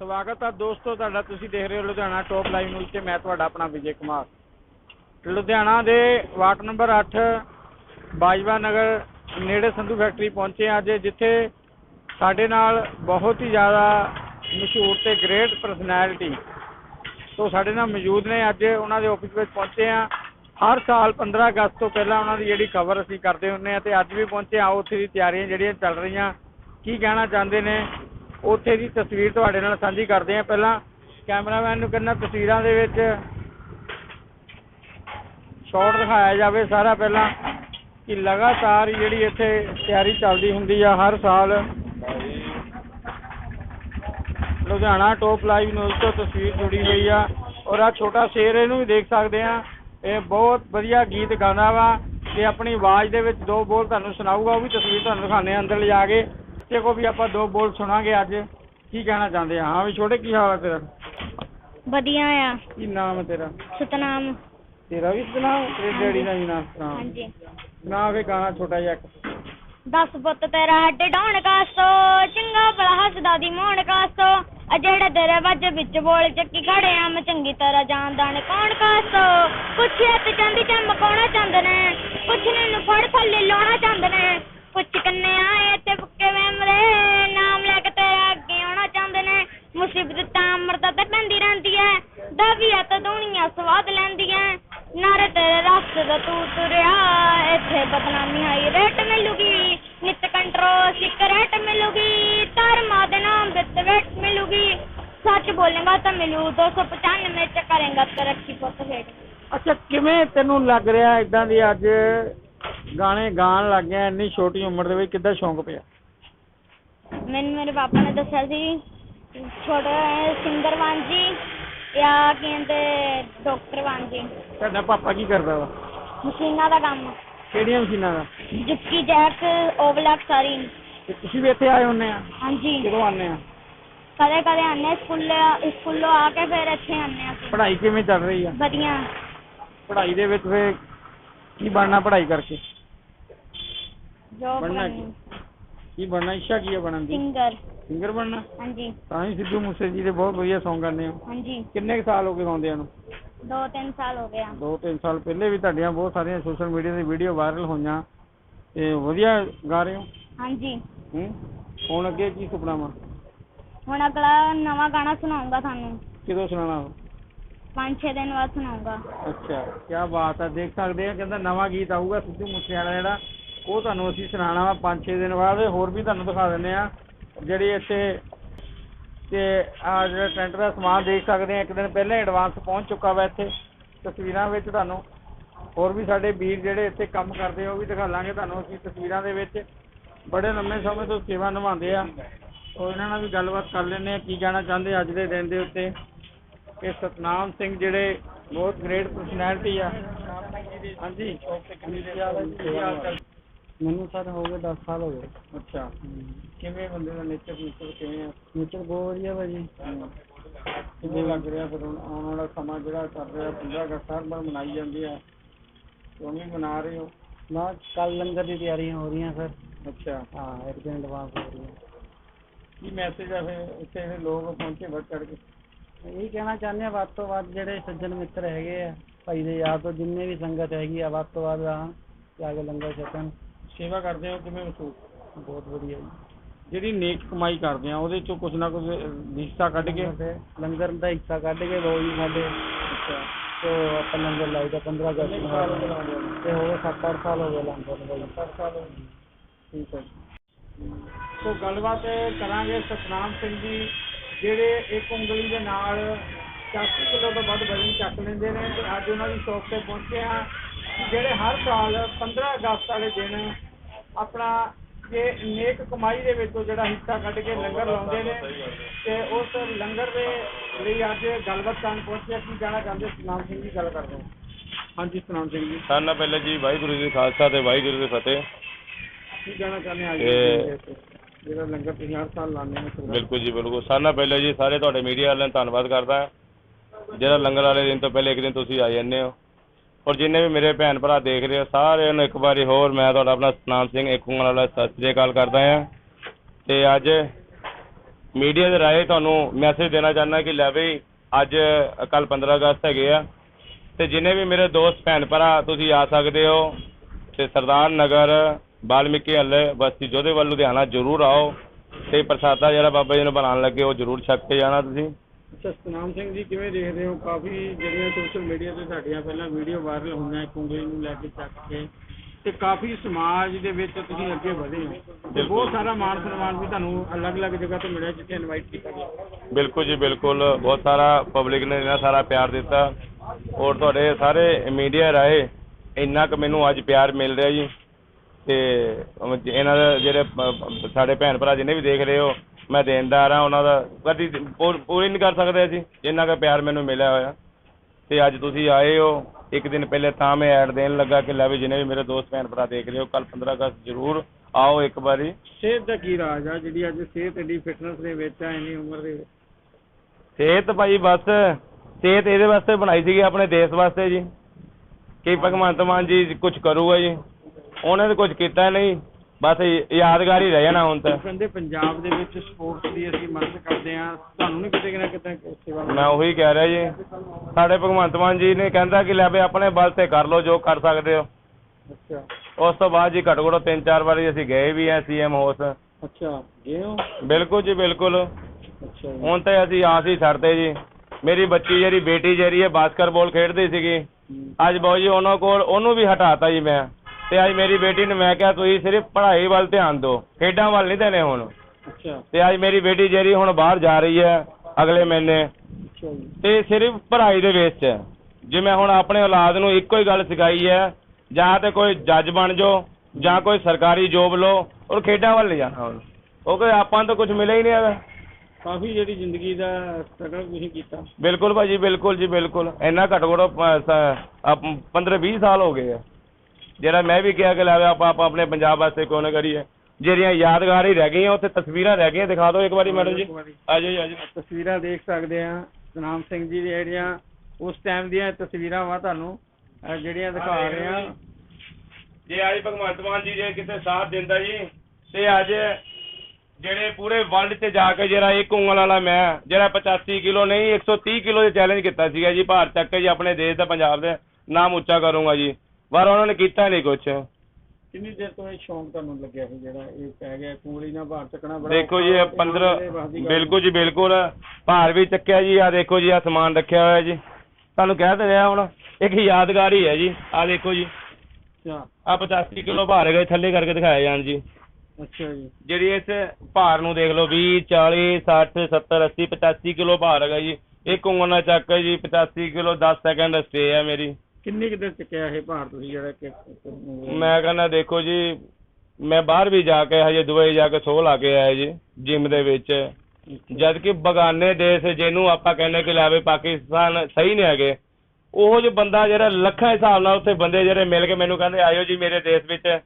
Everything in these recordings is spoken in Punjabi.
ਸਵਾਗਤ ਆ ਦੋਸਤੋ, ਤੁਹਾਡਾ ਤੁਸੀਂ ਦੇਖ ਰਹੇ ਹੋ ਲੁਧਿਆਣਾ ਟੌਪ ਲਾਈਵ ਨਿਊਜ਼ ਤੇ ਮੈਂ ਤੁਹਾਡਾ ਆਪਣਾ ਵਿਜੇ ਕੁਮਾਰ। ਲੁਧਿਆਣਾ ਦੇ ਵਾਰਡ ਨੰਬਰ 8 ਬਾਜਵਾ ਨਗਰ ਨੇੜੇ ਸੰਧੂ ਫੈਕਟਰੀ ਪਹੁੰਚੇ ਅੱਜ, ਜਿੱਥੇ ਸਾਡੇ ਨਾਲ ਬਹੁਤ ਹੀ ਜ਼ਿਆਦਾ ਮਸ਼ਹੂਰ ਤੇ ਗ੍ਰੇਟ ਪਰਸਨੈਲਿਟੀ ਤੋਂ ਸਾਡੇ ਨਾਲ ਮੌਜੂਦ ਨੇ। ਅੱਜ ਉਹਨਾਂ ਦੇ ਆਫਿਸ ਵਿੱਚ ਪਹੁੰਚੇ ਹਾਂ ਹਰ ਸਾਲ 15 ਅਗਸਤ ਤੋਂ ਪਹਿਲਾਂ ਉਹਨਾਂ ਦੀ ਜਿਹੜੀ ਖਬਰ ਅਸੀਂ ਕਰਦੇ ਹੁੰਦੇ ਹਾਂ ਤੇ ਅੱਜ ਵੀ ਪਹੁੰਚੇ ਹਾਂ ਉੱਥੇ ਦੀ ਤਿਆਰੀਆਂ ਜਿਹੜੀਆਂ ਚੱਲ ਰਹੀਆਂ, ਕੀ ਕਹਿਣਾ ਚਾਹੁੰਦੇ ਨੇ? ਉੱਥੇ ਦੀ ਤਸਵੀਰ ਤੁਹਾਡੇ ਨਾਲ ਸਾਂਝੀ ਕਰਦੇ ਹਾਂ। ਪਹਿਲਾਂ ਕੈਮਰਾਮੈਨ ਨੂੰ ਕਹਿੰਦਾ ਤਸਵੀਰਾਂ ਦੇ ਵਿੱਚ ਸ਼ਾਟ ਦਿਖਾਇਆ ਜਾਵੇ। ਸਾਰਾ ਪਹਿਲਾਂ ਕਿ ਲਗਾਤਾਰ ਜਿਹੜੀ ਇੱਥੇ ਤਿਆਰੀ ਚੱਲਦੀ ਹੁੰਦੀ ਆ ਹਰ ਸਾਲ। ਲੁਧਿਆਣਾ ਟੋਪ ਲਾਈਵ ਨਿਊਜ਼ ਤੋਂ ਤਸਵੀਰ ਜੁੜੀ ਹੋਈ ਆ। ਔਰ ਆ ਛੋਟਾ ਸ਼ੇਰ ਇਹਨੂੰ ਵੀ ਦੇਖ ਸਕਦੇ ਆ ਇਹ ਬਹੁਤ ਵਧੀਆ ਗੀਤ ਗਾਉਂਦਾ ਵਾ ਤੇ ਆਪਣੀ ਆਵਾਜ਼ ਦੇ ਵਿੱਚ ਦੋ ਬੋਲ ਤੁਹਾਨੂੰ ਸੁਣਾਊਗਾ, ਉਹ ਵੀ ਤਸਵੀਰ ਤੁਹਾਨੂੰ ਦਿਖਾਣੇ ਅੰਦਰ ਲਿਜਾ ਕੇ। ਤੇ ਕੋ ਵੀ ਆਪਾਂ ਦੋ ਬੋਲ ਸੁਣਾਂਗੇ ਅੱਜ। ਕੀ ਕਹਿਣਾ ਚਾਹੁੰਦੇ ਆ? ਹਾਂ ਵੀ ਛੋਟੇ ਕੀ ਹਾਲ ਆ ਤੇਰਾ? ਵਧੀਆ ਆ। ਕੀ ਨਾਮ ਹੈ ਤੇਰਾ? ਸਤਨਾਮ। ਤੇਰਾ ਵੀ ਸੁਣਾਓ ਤੇਰੇ ਡੈਡੀ ਦਾ ਵੀ ਨਾਮ ਸੁਣਾਓ ਹਾਂਜੀ। ਸੁਣਾ ਫੇ ਗਾਣਾ ਛੋਟਾ ਜਿਹਾ ਇੱਕ। ਦਸ ਪੁੱਤ ਤੇਰਾ ਹੱਡ ਡਾਉਣ ਕਾਸੋ ਚੰਗਾ ਭਲਾ ਹੱਸਦਾ ਦੀ ਮੋਹਣ ਕਾਸੋ ਆ ਜਿਹੜੇ ਦਰਵਾਜ਼ੇ ਵਿੱਚ ਬੋਲ ਚੱਕੀ ਖੜੇ ਆ ਮੈਂ ਚੰਗੀ ਤਰ੍ਹਾਂ ਜਾਣਦਾ ਨੇ ਕੌਣ ਕਾਸੋ ਪੁੱਛਿਆ ਤੇ ਚੰਦੀ ਚਮਕਾਉਣਾ ਚਾਹੁੰਦੇ ਨੇ। ਪੁੱਛਣੇ ਨੂੰ ਫੜ ਥੱਲੇ ਲਾਉਣਾ ਚਾਹੁੰਦੇ ਨੇ। ਪੁੱਛ ਕੰਨੇ ਆਏ ਦਵੀਆ ਤਾਂ ਦੁਨੀਆ ਸਵਾਦ ਲੈਂਦੀ ਐ ਨਾਰੇ ਤੇਰੇ ਰਸਤੇ ਦਾ ਤੂੰ ਤੁਰਿਆ ਇੱਥੇ ਬਦਨਾਮੀ ਹਾਈ ਰੇਟ ਮਿਲੂਗੀ ਨਿਤ ਕੰਟਰੋ ਸਿਕਰਟ ਮਿਲੂਗੀ ਧਰਮਾਂ ਦੇ ਨਾਮ ਵਿੱਚ ਵੇਟ ਮਿਲੂਗੀ। ਸੱਚ ਬੋਲੇਗਾ ਤਾਂ ਮਿਲੂ 295 ਚ ਕਰੇਗਾ ਤਰੱਕੀ ਪੁੱਤ ਫੇਟ ਅੱਛਾ ਕਿਵੇਂ ਤੈਨੂੰ ਲੱਗ ਰਿਹਾ ਇਦਾਂ ਦੀ ਅੱਜ ਗਾਣੇ ਗਾਣ ਲੱਗ ਗਿਆ ਇੰਨੀ ਛੋਟੀ ਉਮਰ ਦੇ ਵਿੱਚ ਕਿੱਦਾਂ ਸ਼ੌਂਕ ਪਿਆ? ਮੈਨੂੰ ਮੇਰੇ ਪਾਪਾ ਨੇ ਦੱਸਿਆ ਸੀ ਛੋਟਾ ਸਿੰਗਰ ਬਣ ਜੀ ਕਹਿੰਦੇ ਡਾਕਟਰ ਬਣ ਜੀ। ਤੁਹਾਡਾ ਪਾਪਾ ਕੀ ਕਰਦਾ ਵਾ? ਮਸ਼ੀਨਾਂ ਦਾ ਕੰਮ। ਕਿਹੜੀਆਂ ਮਸ਼ੀਨਾਂ ਦਾ? ਜੁੱਕੀ ਜੈਕ ਓਵਲੈਕ ਸਾਰੀ। ਤੇ ਤੁਸੀਂ ਵੀ ਇੱਥੇ ਆਏ ਹੁੰਨੇ ਆ? ਹਾਂਜੀ। ਕਿਦੋਂ ਆਨੇ ਆ? ਕਦੇ ਕਦੇ ਆਨੇ ਸਕੂਲੇ ਸਕੂਲੋਂ ਆ ਕੇ ਫਿਰ ਇੱਥੇ ਆਨੇ ਅਸੀਂ। ਪੜ੍ਹਾਈ ਕਿਵੇਂ ਚੱਲ ਰਹੀ ਆ? ਵਧੀਆ। ਪੜ੍ਹਾਈ ਦੇ ਵਿੱਚ ਫੇ ਕੀ ਬਣਨਾ ਪੜ੍ਹਾਈ ਕਰਕੇ? ਜੋਬ ਬਣਨਾ ਕੀ? ਕੀ ਬਣਨਾ ਇੱਛਾ ਕੀ ਹੈ ਬਣਨ ਦੀ? ਸਿੰਗਰ ਸਿੰਗਰ ਬਣਨਾ? ਹਾਂਜੀ। ਤਾਂ ਹੀ ਸਿੱਧੂ ਮੂਸੇ ਜੀ ਦੇ ਬਹੁਤ ਵਧੀਆ Song ਗਾਉਂਦੇ ਹੋ। ਹਾਂਜੀ। ਕਿੰਨੇ ਕੁ ਸਾਲ ਹੋ ਗਏ ਗਾਉਂਦਿਆਂ ਨੂੰ? ਦੋ ਤਿੰਨ ਸਾਲ ਹੋ ਗਿਆ ਦੋ ਤਿੰਨ ਸਾਲ ਪਹਿਲੇ ਵੀ ਤੁਹਾਡੀਆਂ ਬਹੁਤ ਸਾਰੀਆਂ ਸੋਸ਼ਲ ਮੀਡੀਆ ਤੇ ਵੀਡੀਓ ਵਾਇਰਲ ਹੋਈਆਂ। ਤੇ ਵਧੀਆ ਗਾ ਰਹੇ ਹੋ? ਹਾਂਜੀ। ਹੂੰ? ਹੁਣ ਅੱਗੇ ਕੀ ਸੁਪਨਾ ਵਾ? ਹੁਣ ਅਗਲਾ ਨਵਾਂ ਗਾਣਾ ਸੁਣਾਉਂਗਾ ਤੁਹਾਨੂੰ। ਕਿਦੋਂ ਪੰਜ ਛੇ ਦਿਨ ਬਾਅਦ ਸੁਣਾਉਂਗਾ ਅੱਛਾ ਕੀ ਬਾਤ ਹੈ ਦੇਖ ਸਕਦੇ ਆ ਕਹਿੰਦਾ ਨਵਾਂ ਗੀਤ ਆਊਗਾ ਸਿੱਧੂ ਮੂਸੇਵਾਲਾ ਜਿਹੜਾ ਉਹ ਤੁਹਾਨੂੰ ਅਸੀਂ ਸੁਣਾਉਣਾ ਵਾ ਪੰਜ ਛੇ ਦਿਨ ਬਾਅਦ ਹੋਰ ਵੀ ਤੁਹਾਨੂੰ ਦਿਖਾ ਦਿੰਦੇ ਆ। ਜਿਹੜੀ ਇੱਥੇ ਤੇ ਆ ਜਿਹੜਾ ਟੈਂਟ ਦਾ ਸਮਾਨ ਦੇਖ ਸਕਦੇ ਆ, ਇੱਕ ਦਿਨ ਪਹਿਲਾਂ ਐਡਵਾਂਸ ਪਹੁੰਚ ਚੁੱਕਾ ਵਾ ਇੱਥੇ। ਤਸਵੀਰਾਂ ਵਿੱਚ ਤੁਹਾਨੂੰ ਹੋਰ ਵੀ ਸਾਡੇ ਵੀਰ ਜਿਹੜੇ ਇੱਥੇ ਕੰਮ ਕਰਦੇ ਉਹ ਵੀ ਦਿਖਾ ਲਾਂਗੇ ਤੁਹਾਨੂੰ। ਅਸੀਂ ਤਸਵੀਰਾਂ ਦੇ ਵਿੱਚ ਬੜੇ ਲੰਮੇ ਸਮੇਂ ਤੋਂ ਸੇਵਾ ਨਿਭਾਉਂਦੇ ਆ। ਉਹ ਇਹਨਾਂ ਨਾਲ ਵੀ ਗੱਲਬਾਤ ਕਰ ਲੈਂਦੇ ਆ, ਕੀ ਜਾਣਾ ਚਾਹੁੰਦੇ ਅੱਜ ਦੇ ਦਿਨ ਦੇ ਉੱਤੇ। ਕਿ ਸਤਨਾਮ ਸਿੰਘ ਜਿਹੜੇ ਬਹੁਤ ਗ੍ਰੇਟ ਪਰਸਨੈਲਿਟੀ ਆ। ਹਾਂਜੀ। ਮੈਨੂੰ ਸਰ ਹੋ ਗਏ 10 ਸਾਲ ਹੋ ਗਏ। ਅੱਛਾ। ਕਿਵੇਂ ਬੰਦੇ ਦਾ ਨੇਚਰ ਨੇਚਰ ਕਿਵੇਂ ਆ? ਨੇਚਰ ਬਹੁਤ ਵਧੀਆ ਭਾਜੀ। ਕਿਵੇਂ ਲੱਗ ਰਿਹਾ ਫਿਰ ਹੁਣ? ਆਉਣ ਵਾਲਾ ਸਮਾਂ ਜਿਹੜਾ ਚੱਲ ਰਿਹਾ 15 ਅਗਸਤ ਹਰ ਵਾਰ ਮਨਾਈ ਜਾਂਦੀ ਆ। ਕਿਉਂ ਨਹੀਂ ਮਨਾ ਰਹੇ ਹੋ? ਨਾ ਕੱਲ ਲੰਗਰ ਦੀ ਤਿਆਰੀਆਂ ਹੋ ਰਹੀਆਂ ਸਰ। ਅੱਛਾ। ਹਾਂ ਇੱਕ ਦਿਨ ਐਡਵਾਂਸ ਹੋ ਰਹੀ ਹੈ ਕੀ ਮੈਸੇਜ ਆ ਫਿਰ? ਇੱਥੇ ਦੇ ਲੋਕ ਪਹੁੰਚੇ ਵੱਧ ਚੜ ਕੇ। ਇਹੀ ਕਹਿਣਾ ਚਾਹੁੰਦੇ ਆ ਵੱਧ ਤੋਂ ਵੱਧ ਜਿਹੜੇ ਸੱਜਣ ਮਿੱਤਰ ਹੈਗੇ ਆ ਭਾਈ ਦੇ ਯਾਰ ਤੋਂ ਜਿੰਨੇ ਵੀ ਸੰਗਤ ਹੈਗੀ ਆ ਵੱਧ ਤੋਂ ਵੱਧ ਆਉਣ ਤੇ ਆ ਕੇ ਲੰਗਰ ਛਕਣ। ਸੇਵਾ ਕਰਦੇ ਹੋ ਕਿਵੇਂ ਮਹਿਸੂਸ? ਬਹੁਤ ਵਧੀਆ ਜੀ। ਜਿਹੜੀ ਨੇਕ ਕਮਾਈ ਕਰਦੇ ਆ ਉਹਦੇ ਚੋਂ ਕੁਝ ਨਾ ਕੁਝ ਹਿੱਸਾ ਕੱਢ ਕੇ? ਲੰਗਰ ਦੇ- ਹਿੱਸਾ ਕੱਢ ਕੇ ਰੋਜ਼ ਹੀ ਸਾਡੇ ਅੱਛਾ। ਤੋਂ ਆਪਾਂ ਲੰਗਰ ਲਾਈਦਾ 15 ਅਗਸਤ ਕਿੰਨੇ ਨੂੰ। ਸਾਲ ਹੋ ਗਏ ਲਾਉਂਦੇ ਨੂੰ? ਤੇ ਹੋ ਗਏ 7-8 ਸਾਲ ਹੋ ਗਏ ਲੰਗਰ ਨੂੰ ਭਾਈ ਸੱਤ ਸਾਲ ਹੋ ਗਏ। ਠੀਕ ਹੈ ਸੋ ਗੱਲਬਾਤ ਕਰਾਂਗੇ ਸਤਨਾਮ ਸਿੰਘ ਜੀ ਜਿਹੜੇ ਇੱਕ ਉਂਗਲੀ ਦੇ ਨਾਲ 80 ਕਿਲੋ ਤੋਂ ਵੱਧ ਵਜ਼ਨ ਚੱਕ ਲੈਂਦੇ ਨੇ ਤੇ ਅੱਜ ਉਹਨਾਂ ਦੀ ਸ਼ੌਪ ਤੇ ਪਹੁੰਚੇ ਆ ਜਿਹੜੇ ਹਰ ਸਾਲ 15 ਅਗਸਤ ਵਾਲੇ ਦਿਨ ਆਪਣਾ ਜੇ ਨੇਕ ਕਮਾਈ ਦੇ ਵਿੱਚੋਂ ਜਿਹੜਾ ਹਿੱਸਾ ਕੱਢ ਕੇ ਲੰਗਰ ਲਾਉਂਦੇ ਨੇ ਤੇ ਉਸ ਲੰਗਰ ਦੇ ਲਈ ਅੱਜ ਗੱਲਬਾਤ ਕਰਨ ਪਹੁੰਚੇ। ਕੀ ਕਹਿਣਾ ਚਾਹੁੰਦੇ ਸਤਨਾਮ ਸਿੰਘ ਜੀ ਗੱਲ ਕਰਦੇ ਹਾਂ। ਹਾਂਜੀ ਸਤਨਾਮ ਸਿੰਘ ਜੀ। ਸਾਰਿਆਂ ਨਾਲ ਪਹਿਲਾਂ ਜੀ ਵਾਹਿਗੁਰੂ ਜੀ ਕਾ ਖਾਲਸਾ ਤੇ ਵਾਹਿਗੁਰੂ ਜੀ ਕੀ ਫਤਿਹ। ਕੀ ਕਹਿਣਾ ਚਾਹੁੰਦੇ ਆ ਤੇ? ਜਿਹੜਾ ਲੰਗਰ ਤੁਸੀਂ ਹਰ ਸਾਲ ਲਾਉਂਦੇ ਹੋ ਬਿਲਕੁਲ ਜੀ ਬਿਲਕੁਲ। ਸਾਰਿਆਂ ਨਾਲ ਪਹਿਲਾਂ ਜੀ ਸਾਰੇ ਤੁਹਾਡੇ ਮੀਡੀਆ ਵਾਲਿਆਂ ਦਾ ਧੰਨਵਾਦ ਕਰਦਾ। ਹਾਂ। ਜਿਹੜਾ ਲੰਗਰ ਵਾਲੇ ਦਿਨ ਤੋਂ ਪਹਿਲੇ ਇੱਕ ਦਿਨ ਤੁਸੀਂ ਆ ਜਾਂਦੇ ਹੋ। ਔਰ ਜਿੰਨੇ ਵੀ ਮੇਰੇ ਭੈਣ ਭਰਾ ਦੇਖ ਰਹੇ ਹੋ ਸਾਰਿਆਂ ਨੂੰ ਇੱਕ ਵਾਰੀ ਹੋਰ ਮੈਂ ਤੁਹਾਡਾ ਆਪਣਾ ਸਤਨਾਮ ਸਿੰਘ ਇੱਕ ਵਾਲਾ ਸਤਿ ਸ੍ਰੀ ਅਕਾਲ ਕਰਦਾ ਹਾਂ। ਤੇ ਅੱਜ ਮੀਡੀਆ ਦੇ ਰਾਹੀਂ ਤੁਹਾਨੂੰ ਮੈਸੇਜ ਦੇਣਾ ਚਾਹੁੰਦਾ ਕਿ ਲੈ ਬਈ ਅੱਜ ਕੱਲ 15 ਅਗਸਤ ਹੈਗੇ ਆ। ਤੇ ਜਿੰਨੇ ਵੀ ਮੇਰੇ ਦੋਸਤ ਭੈਣ ਭਰਾ, ਤੁਸੀਂ ਆ ਸਕਦੇ ਹੋ। ਤੇ ਸਰਦਾਰ ਨਗਰ, ਬਾਲਮਿਕੀ ਹੱਲੇ ਬਸਤੀ ਜੋਧੇ ਵੱਲ ਲੁਧਿਆਣਾ ਜ਼ਰੂਰ ਆਓ। ਤੇ ਪ੍ਰਸਾਦਾ ਜਿਹੜਾ ਬਾਬਾ ਜੀ ਨੂੰ ਬਣਾਉਣ ਲੱਗੇ, ਉਹ ਜ਼ਰੂਰ ਛਕ ਕੇ ਜਾਣਾ ਤੁਸੀਂ। ਅੱਛਾ, ਸਤਨਾਮ ਸਿੰਘ ਜੀ, ਕਿਵੇਂ ਦੇਖਦੇ ਹੋ? ਕਾਫੀ ਜਿਹੜੀਆਂ ਸੋਸ਼ਲ ਮੀਡੀਆ ਤੇ ਸਾਡੀਆਂ ਪਹਿਲਾਂ ਵੀਡੀਓ ਵਾਇਰਲ ਹੋਈਆਂ ਇੱਕ ਉਂਗਲੀ ਨੂੰ ਲੈ ਕੇ ਚੱਕ ਕੇ, ਤੇ ਕਾਫੀ ਸਮਾਜ ਦੇ ਵਿੱਚ ਤੁਸੀਂ ਅੱਗੇ ਵਧੇ ਹੋ। ਤੇ ਬਹੁਤ ਸਾਰਾ ਮਾਣ ਸਨਮਾਨ ਵੀ ਤੁਹਾਨੂੰ ਅਲੱਗ-ਅਲੱਗ ਜਗ੍ਹਾ ਤੋਂ ਮਿਲਿਆ, ਜਿੱਥੇ ਇਨਵਾਈਟ ਕੀਤਾ ਗਿਆ। ਬਿਲਕੁਲ ਜੀ, ਬਿਲਕੁਲ। ਬਹੁਤ ਸਾਰਾ ਪਬਲਿਕ ਨੇ ਇਹਨਾਂ ਸਾਰਾ ਪਿਆਰ ਦਿੱਤਾ। ਔਰ ਤੁਹਾਡੇ ਸਾਰੇ ਮੀਡੀਆ ਰਾਏ ਇੰਨਾ ਕੁ ਮੈਨੂੰ ਅੱਜ ਪਿਆਰ ਮਿਲ ਰਿਹਾ ਜੀ। ਤੇ ਇਹਨਾਂ ਦੇ ਜਿਹੜੇ ਸਾਡੇ ਭੈਣ ਭਰਾ ਜਿਹਨੇ ਵੀ ਦੇਖ ਰਹੇ ਹੋ ਮੈਂ ਦੇਣਦਾਰ ਆ ਉਹਨਾਂ ਦਾ ਕਦੀ ਪੂਰ- ਨਹੀਂ ਕਰ ਸਕਦੇ ਅਸੀਂ ਜਿੰਨਾ ਕੁ ਪਿਆਰ ਮੈਨੂੰ ਮਿਲਿਆ ਹੋਇਆ। ਤੇ ਅੱਜ ਤੁਸੀਂ ਆਏ ਹੋ ਇੱਕ ਦਿਨ ਪਹਿਲੇ ਤਾਂ ਮੈਂ ਐਡ ਦੇਣ ਲੱਗਾ ਕਿ ਲੈ ਵੀ ਜਿਹਨੇ ਵੀ ਮੇਰੇ ਦੋਸਤ ਭੈਣ ਭਰਾ ਦੇਖ ਰਹੇ ਹੋ ਕੱਲ 15 ਅਗਸਤ ਜ਼ਰੂਰ ਆਓ ਇੱਕ ਵਾਰੀ। ਸਿਹਤ ਦਾ ਕੀ ਰਾਜ ਆ ਜਿਹੜੀ ਅੱਜ ਸਿਹਤ ਏਡੀ ਫਿਟਨੈਸ ਦੇ ਵਿੱਚ ਆ ਇੰਨੀ ਉਮਰ ਦੇ ਵਿੱਚ? ਸਿਹਤ ਭਾਈ ਬਸ ਸਿਹਤ ਇਹਦੇ ਵਾਸਤੇ ਬਣਾਈ ਸੀਗੀ ਆਪਣੇ ਦੇਸ਼ ਵਾਸਤੇ ਜੀ। ਕਿ ਭਗਵੰਤ ਮਾਨ ਜੀ ਕੁਝ ਕਰੂਗਾ ਜੀ। ਉਹਨੇ ਤਾਂ ਕੁਝ ਕੀਤਾ ਨਹੀਂ ਬਸ ਯਾਦਗਾਰ ਹੀ ਰਹਿ ਜਾਣਾ ਹੁਣ ਤਾਂ। ਕਹਿੰਦੇ ਪੰਜਾਬ ਦੇ ਵਿੱਚ ਸਪੋਰਟਸ ਦੀ ਅਸੀਂ ਮਦਦ ਕਰਦੇ ਆ ਤੁਹਾਨੂੰ ਨਹੀਂ ਕਿਤੇ ਨਾ ਕਿਤੇ ਸੇਵਾ ਮੈਂ ਉਹੀ ਕਹਿ ਰਿਹਾ ਜੀ। ਸਾਡੇ ਭਗਵੰਤ ਮਾਨ ਜੀ ਨੇ ਕਹਿੰਦਾ ਕਿ ਲੈ ਆਪਣੇ ਬਲ ਤੇ ਕਰ ਲਓ ਜੋ ਕਰ ਸਕਦੇ ਹੋ। ਅੱਛਾ। ਉਸ ਤੋਂ ਬਾਅਦ ਜੀ ਘੱਟੋ ਘੱਟ ਤਿੰਨ ਚਾਰ ਵਾਰੀ ਅਸੀਂ ਗਏ ਵੀ ਆ ਸੀਐਮ ਹਾਊਸ ਅੱਛਾ ਗਏ ਹੋ? ਬਿਲਕੁਲ ਜੀ ਬਿਲਕੁਲ। ਅੱਛਾ। ਹੁਣ ਤੇ ਅਸੀਂ ਆਸ ਹੀ ਛੱਡਦੇ ਜੀ। ਮੇਰੀ ਬੱਚੀ ਜਿਹੜੀ ਬੇਟੀ ਜਿਹੜੀ ਹੈ ਬਾਸਕਟਬਾਲ ਖੇਡਦੀ ਸੀਗੀ। ਅੱਜ ਬਾਊ ਜੀ ਉਹਨਾਂ ਕੋਲ ਉਹਨੂੰ ਵੀ ਹਟਾਤਾ ਜੀ ਮੈਂ। ਤੇ ਅੱਜ ਮੇਰੀ ਬੇਟੀ ਨੂੰ ਮੈਂ ਕਿਹਾ ਤੁਸੀਂ ਸਿਰਫ ਪੜ੍ਹਾਈ ਵੱਲ ਧਿਆਨ ਦਿਓ ਖੇਡਾਂ ਵੱਲ ਨਹੀਂ ਦੇਣੇ ਹੁਣ। ਅੱਛਾ। ਤੇ ਅੱਜ ਮੇਰੀ ਬੇਟੀ ਜਿਹੜੀ ਹੁਣ ਬਾਹਰ ਜਾ ਰਹੀ ਹੈ ਅਗਲੇ ਮਹੀਨੇ। ਅੱਛਾ ਜੀ। ਤੇ ਸਿਰਫ ਪੜ੍ਹਾਈ ਦੇ ਬੇਸ 'ਚ ਜਿਵੇਂ ਹੁਣ ਆਪਣੇ ਔਲਾਦ ਨੂੰ ਇੱਕੋ ਹੀ ਗੱਲ ਸਿਖਾਈ ਹੈ ਜਾਂ ਤੇ ਕੋਈ ਜੱਜ ਬਣ ਜਾਓ ਜਾਂ ਕੋਈ ਸਰਕਾਰੀ ਜੋਬ ਲਓ ਔਰ ਖੇਡਾਂ ਵੱਲ ਜਾਣਾ ਹੁਣ। ਕਿਉਂਕਿ ਆਪਾਂ ਨੂੰ ਤਾਂ ਕੁਝ ਮਿਲਿਆ ਹੀ ਨਹੀਂ ਹੈਗਾ। ਕਾਫੀ ਜਿਹੜੀ ਜ਼ਿੰਦਗੀ ਦਾ ਸਟਰਗਲ ਤੁਸੀਂ ਕੀਤਾ। ਬਿਲਕੁਲ ਭਾਜੀ ਬਿਲਕੁਲ ਜੀ ਬਿਲਕੁਲ। ਇੰਨਾ ਘੱਟ ਘੱਟ 15 20 ਸਾਲ ਹੋ ਗਏ ਆ। ਜਿਹੜਾ ਮੈਂ ਵੀ ਕਿਹਾ ਕਿ ਲੈ ਵੀ ਆਪਾਂ ਆਪਾਂ ਆਪਣੇ ਪੰਜਾਬ ਵਾਸਤੇ ਨਾ ਕਰੀਏ। ਜਿਹੜੀਆਂ ਯਾਦਗਾਰ ਹੀ ਰਹਿ ਗਈਆਂ ਉੱਥੇ ਤਸਵੀਰਾਂ ਰਹਿ ਗਈਆਂ ਦਿਖਾ ਦਿਓ ਇੱਕ ਵਾਰੀ ਮੈਡਮ ਜੀ। ਆ ਜਾਓ ਜੀ, ਆ ਜਾਓ। ਤਸਵੀਰਾਂ ਦੇਖ ਸਕਦੇ ਆ ਸਨਾਮ ਸਿੰਘ ਜੀ ਦੀਆਂ ਜਿਹੜੀਆਂ ਉਸ ਟਾਈਮ ਦੀਆਂ ਤਸਵੀਰਾਂ ਵਾ ਤੁਹਾਨੂੰ ਅਹ ਜਿਹੜੀਆਂ ਦਿਖਾ ਰਹੇ ਆ ਜੇ। ਅੱਜ ਭਗਵੰਤ ਮਾਨ ਜੀ ਜੇ ਕਿਤੇ ਸਾਥ ਦਿੰਦਾ ਜੀ ਤੇ ਅੱਜ ਜਿਹੜੇ ਪੂਰੇ ਵਰਲਡ 'ਚ ਜਾ ਕੇ ਜਿਹੜਾ ਇੱਕ ਉਂਗਲ ਵਾਲਾ ਮੈਂ ਜਿਹੜਾ 85 ਕਿਲੋ ਨਹੀਂ 130 ਕਿਲੋ ਦੇ ਚੈਲੰਜ ਕੀਤਾ ਸੀਗਾ ਜੀ ਭਾਰ ਚੱਕ ਕੇ ਜੀ ਆਪਣੇ ਦੇਸ਼ ਦਾ ਪੰਜਾਬ ਦੇ ਨਾਮ ਉੱਚਾ ਕਰੂੰਗਾ ਜੀ। ਪਰ ਉਹਨਾਂ ਨੇ ਕੀਤਾ ਨਹੀਂ ਕੁਛ। ਕਿੰਨੀ ਦੇਰ ਤੋਂ ਇਹ ਸ਼ੌਂਕ ਤੁਹਾਨੂੰ ਲੱਗਿਆ ਸੀ ਜਿਹੜਾ ਇਹ ਪੈ ਗਿਆ ਕੁੰਗਲੀ ਨਾਲ ਭਾਰ ਚੱਕਣਾ ਬੜਾ ਦੇਖੋ ਜੀ ਇਹ ਔਖਾ ਵਾ, 15 ਤੇ ਵੱਸ ਦੀ ਗੱਲ। ਬਿਲਕੁਲ ਜੀ ਬਿਲਕੁਲ। ਭਾਰ ਵੀ ਚੱਕਿਆ ਜੀ ਆ ਦੇਖੋ ਜੀ ਆ ਸਮਾਨ ਰੱਖਿਆ ਹੋਇਆ ਜੀ। ਤੁਹਾਨੂੰ ਕਹਿ ਤੇ ਰਿਹਾ ਹੁਣ ਇੱਕ ਯਾਦਗਾਰ ਹੀ ਹੈ ਜੀ ਆ ਦੇਖੋ ਜੀ। ਆ 85 ਕਿਲੋ ਭਾਰ ਜੀ, ਥੱਲੇ ਕਰਕੇ ਦਿਖਾਇਆ ਜਾਣ ਜੀ। ਅੱਛਾ ਜੀ। ਜਿਹੜੀ ਇਸ ਭਾਰ ਨੂੰ ਦੇਖ ਲਓ 20 40 60 70 80 85 ਕਿਲੋ ਭਾਰ ਹੈਗਾ ਜੀ। ਇੱਕ ਉਂਗਲ ਨਾਲ ਚੱਕ ਜੀ 85 ਕਿਲੋ 10 ਸੈਕਿੰਡ ਸਟੇ ਹੈ ਮੇਰੀ। ਕਿੰਨੀ ਕੁ ਦੇਰ ਚੱਕਿਆ ਇਹ ਭਾਰ ਤੁਸੀਂ ਜਿਹੜਾ ਕਿ ਮੈਂ ਕਹਿੰਦਾ ਦੇਖੋ ਜੀ ਮੈਂ ਬਾਹਰ ਵੀ ਜਾ ਕੇ ਹਜੇ ਦੁਬਈ ਜਾ ਕੇ ਸੋ ਲਾ ਕੇ ਆਇਆ ਜੀ ਜਿਮ ਦੇ ਵਿੱਚ। ਜਦ ਕਿ ਬਗਾਨੇ ਦੇਸ਼ ਜਿਹਨੂੰ ਆਪਾਂ ਕਹਿੰਦੇ ਕਿ ਲੈ ਵੀ ਪਾਕਿਸਤਾਨ ਸਹੀ ਨਹੀਂ ਹੈਗੇ ਉਹ ਜੋ ਬੰਦਾ ਜਿਹੜਾ ਲੱਖਾਂ ਹਿਸਾਬ ਨਾਲ ਉੱਥੇ ਬੰਦੇ ਜਿਹੜੇ ਮਿਲ ਕੇ ਮੈਨੂੰ ਕਹਿੰਦੇ ਆਇਓ ਜੀ ਮੇਰੇ ਦੇਸ਼ ਵਿੱਚ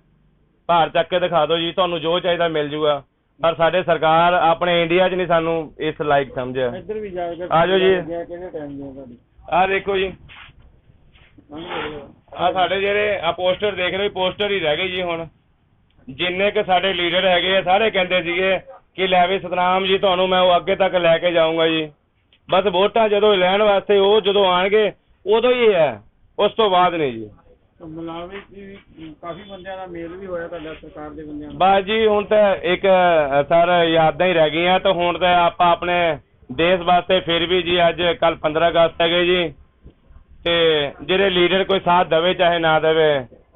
ਭਾਰ ਚੱਕ ਕੇ ਦਿਖਾ ਦਿਓ ਜੀ ਤੁਹਾਨੂੰ ਜੋ ਚਾਹੀਦਾ ਮਿਲ ਜੂਗਾ। ਪਰ ਸਾਡੇ ਸਰਕਾਰ ਆਪਣੇ ਇੰਡੀਆ 'ਚ ਨਹੀਂ ਸਾਨੂੰ ਇਸ ਲਾਇਕ ਸਮਝਿਆ। ਇੱਧਰ ਵੀ ਜਾਏਗਾ ਆ ਜਾਓ ਜੀ। ਆਹ ਦੇਖੋ ਜੀ। ਆ ਸਾਡੇ ਜਿਹੜੇ ਆ ਪੋਸਟਰ ਦੇਖ ਰਹੇ ਪੋਸਟਰ ਹੀ ਰਹਿ ਗਏ ਜੀ ਹੁਣ। ਜਿੰਨੇ ਕਿ ਸਾਡੇ ਲੀਡਰ ਹੈਗੇ ਆ ਸਾਰੇ ਕਹਿੰਦੇ ਸੀਗੇ ਕਿ ਲੈ ਵੀ ਸਤਨਾਮ ਜੀ ਤੁਹਾਨੂੰ ਮੈਂ ਉਹ ਅੱਗੇ ਤੱਕ ਲੈ ਕੇ ਜਾਊਂਗਾ ਜੀ। ਬਸ ਵੋਟਾਂ ਜਦੋਂ ਲੈਣ ਵਾਸਤੇ ਉਹ ਜਦੋਂ ਆਣਗੇ ਉਦੋਂ ਹੀ ਹੈ। ਉਸ ਤੋਂ ਬਾਅਦ ਨਹੀਂ ਜੀ। ਮਲਾਵੇ ਕਾਫੀ ਬੰਦਿਆਂ ਦਾ ਮੇਲ ਵੀ ਹੋਇਆ ਤੁਹਾਡਾ ਸਰਕਾਰ ਦੇ ਬੰਦਿਆਂ ਨਾਲ ਬਸ ਜੀ ਹੁਣ ਤਾਂ ਇੱਕ ਸਰ ਯਾਦਾਂ ਹੀ ਰਹਿ ਗਈਆਂ ਤਾਂ ਹੁਣ ਤਾਂ ਆਪਾਂ ਆਪਣੇ ਦੇਸ਼ ਵਾਸਤੇ ਫਿਰ ਵੀ ਜੀ ਅੱਜ ਕੱਲ 15 ਅਗਸਤ ਹੈਗੇ ਜੀ। ਤੇ ਜਿਹੜੇ ਲੀਡਰ ਕੋਈ ਸਾਥ ਦੇਵੇ ਚਾਹੇ ਨਾ ਦੇਵੇ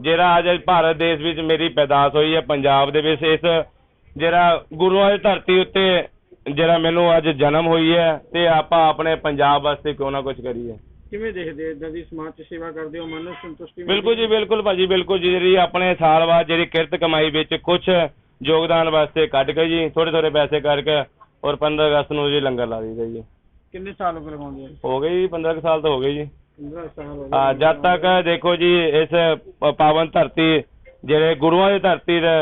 ਜਿਹੜਾ ਅੱਜ ਭਾਰਤ ਦੇਸ਼ ਵਿੱਚ ਮੇਰੀ ਪੈਦਾਸ਼ ਹੋਈ ਹੈ ਪੰਜਾਬ ਦੇ ਵਿੱਚ ਇਸ ਜਿਹੜਾ ਗੁਰੂਆਂ ਦੀ ਧਰਤੀ ਉੱਤੇ ਜਿਹੜਾ ਮੈਨੂੰ ਅੱਜ ਜਨਮ ਹੋਈ ਹੈ ਤੇ ਆਪਾਂ ਆਪਣੇ ਪੰਜਾਬ ਵਾਸਤੇ ਕਿਉਂ ਨਾ ਕੁਝ ਕਰੀਏ। ਕਿਵੇਂ ਦੇਖਦੇ ਇਦਾਂ ਦੀ ਸਮਾਜ 'ਚ ਸੇਵਾ ਕਰਦੇ ਹੋ? ਮਨ ਨੂੰ ਸੰਤੁਸ਼ਟੀ ਬਿਲਕੁਲ ਜੀ ਬਿਲਕੁਲ ਭਾਜੀ ਬਿਲਕੁਲ ਜੀ ਜਿਹੜੀ ਆਪਣੇ ਸਾਲ ਬਾਅਦ ਜਿਹੜੀ ਕਿਰਤ ਕਮਾਈ ਵਿੱਚ ਕੁਝ ਯੋਗਦਾਨ ਵਾਸਤੇ ਕੱਢ ਕੇ ਜੀ ਥੋੜੇ ਥੋੜੇ ਪੈਸੇ ਕਰਕੇ ਔਰ 15 ਅਗਸਤ ਨੂੰ ਜੀ ਲੰਗਰ ਲਾ ਦਈਦਾ ਜੀ। ਕਿੰਨੇ ਸਾਲ ਹੋ ਗਏ ਲਗਾਉਂਦੇ ਹੋ ਗਏ ਜੀ 15 ਕੁ ਸਾਲ ਤਾਂ ਹੋ ਗਏ ਜੀ। 15 ਸਾਲ ਹੋ ਗਏ ਆ ਜਦ ਤੱਕ ਦੇਖੋ ਜੀ ਇਸ ਪਾਵਨ ਧਰਤੀ ਜਿਹੜੇ ਗੁਰੂਆਂ ਦੀ ਧਰਤੀ ਤੇ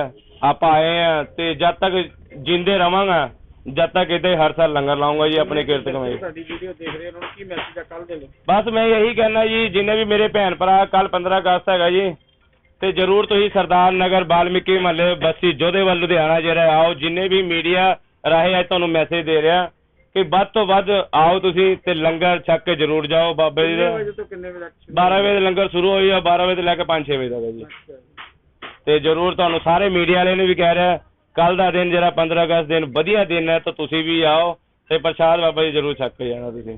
ਆਪਾਂ ਆਏ ਆ ਤੇ ਜਦ ਤੱਕ ਜਿੰਦੇ ਰਵਾਂਗਾ ਜਦ ਤੱਕ ਇੱਥੇ ਹਰ ਸਾਲ ਲੰਗਰ ਲਾਉਂਗਾ ਜੀ ਆਪਣੇ ਕਿਰਤ ਕਮਾਈ। ਸਾਡੀ ਵੀਡੀਓ ਦੇਖ ਰਹੇ ਉਹਨਾਂ ਨੂੰ ਕੀ ਮੈਸੇਜ ਆ ਕੱਲ ਦੇ ਲਈ? ਬਸ ਮੈਂ ਇਹੀ ਕਹਿਣਾ ਜੀ ਜਿੰਨੇ ਵੀ ਮੇਰੇ ਭੈਣ ਭਰਾ ਕੱਲ 15 ਅਗਸਤ ਹੈਗਾ ਜੀ ਤੇ ਜਰੂਰ ਤੁਸੀਂ ਸਰਦਾਰ ਨਗਰ ਬਾਲਮੀਕੀ ਮਹੱਲੇ ਬਸਤੀ ਜੋਧੇਵਾਲ ਲੁਧਿਆਣਾ ਜਿਹੜਾ ਆਓ ਜਿੰਨੇ ਵੀ ਮੀਡੀਆ ਰਾਹੀਂ ਅੱਜ ਤੁਹਾਨੂੰ ਮੈਸੇਜ ਦੇ ਰਿਹਾ ਕਿ ਵੱਧ ਤੋਂ ਵੱਧ ਆਓ ਤੁਸੀਂ ਤੇ ਲੰਗਰ ਛਕ ਕੇ ਜ਼ਰੂਰ ਜਾਓ ਬਾਬੇ ਜੀ ਦਾ। ਵਜੇ ਤੋਂ ਕਿੰਨੇ ਵਜੇ ਤੱਕ? ਸ਼ੁਰੂ 12 ਵਜੇ ਦਾ ਲੰਗਰ ਸ਼ੁਰੂ ਹੋਈ ਆ 12 ਵਜੇ ਤੋਂ ਲੈ ਕੇ 5-6 ਵਜੇ ਤੱਕ ਹੈ ਜੀ। ਤੇ ਜ਼ਰੂਰ ਤੁਹਾਨੂੰ ਸਾਰੇ ਮੀਡੀਆ ਵਾਲੇ ਨੂੰ ਵੀ ਕਹਿ ਰਿਹਾ ਕੱਲ ਦਾ ਦਿਨ ਜਿਹੜਾ 15 ਅਗਸਤ ਦਿਨ ਵਧੀਆ ਦਿਨ ਹੈ ਤਾਂ ਤੁਸੀਂ ਵੀ ਆਓ ਤੇ ਪ੍ਰਸ਼ਾਦ ਬਾਬਾ ਜੀ ਜ਼ਰੂਰ ਛਕ ਕੇ ਜਾਣਾ ਤੁਸੀਂ।